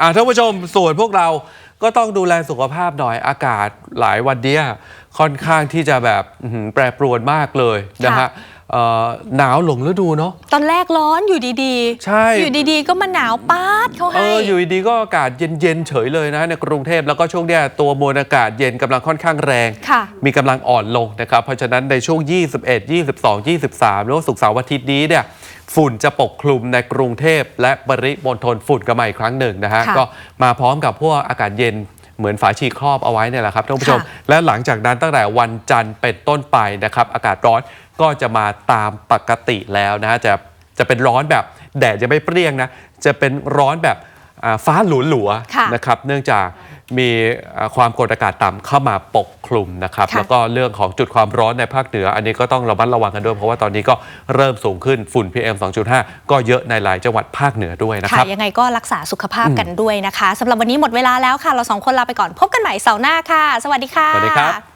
อะท่านผู้ชมส่วนพวกเราก็ต้องดูแลสุขภาพหน่อยอากาศหลายวันเนี้ยค่อนข้างที่จะแบบอื้อหือแปรปรวนมากเลยนะฮะ ค่ะ หนาวหลงฤดูเนาะตอนแรกร้อนอยู่ดีใช่ อยู่ดีๆ ก็มาหนาวป๊าดเขาเอให้ ออยู่ดีๆก็อากาศเย็นๆเฉยเลยนะในกรุงเทพแล้วก็ช่วงเนี้ยตัวมวลอากาศเย็นกำลังค่อนข้างแรง ค่ะมีกำลังอ่อนลงนะครับ เพราะฉะนั้นในช่วง 21 22 23หรือว่าศุกร์เสาร์อาทิตย์นี้เนี่ยฝุ่นจะปกคลุมในกรุงเทพและปริมณฑลฝุ่นกันมาอีกครั้งหนึ่งนะฮะค่ะ ก็มาพร้อมกับพวกอากาศเย็น เหมือนฝาชีครอบเอาไว้เนี่ยแหละครับท่านผู้ชมค่ะและหลังจากนั้นตั้งแต่วันจันทร์เป็นต้นไปนะครับอากาศร้อนก็จะมาตามปกติแล้วนะฮะจะจะเป็นร้อนแบบแดดจะไม่เปรี้ยงนะจะเป็นร้อนแบบอ่าฟ้าหลัวหลัวๆค่ะ นะครับเนื่องจาก มีอ่าความกดอากาศต่ำเข้ามาปกคลุมนะครับค่ะแล้วก็เรื่องของจุดความร้อนในภาคเหนือ อันนี้ก็ต้องระมัดระวังกันด้วยเพราะว่าตอนนี้ก็เริ่มสูงขึ้นฝุ่น PM 2.5 ก็เยอะในหลายจังหวัดภาคเหนือด้วยนะคค่ะรับยังไงก็รักษาสุขภาพกันด้วยนะคะสำหรับวันนี้หมดเวลาแล้วค่ะ เราสองคนลาไปก่อนพบกันใหม่เสาร์หน้าค่ะ สวัสดีค่ะสวัสดีครับ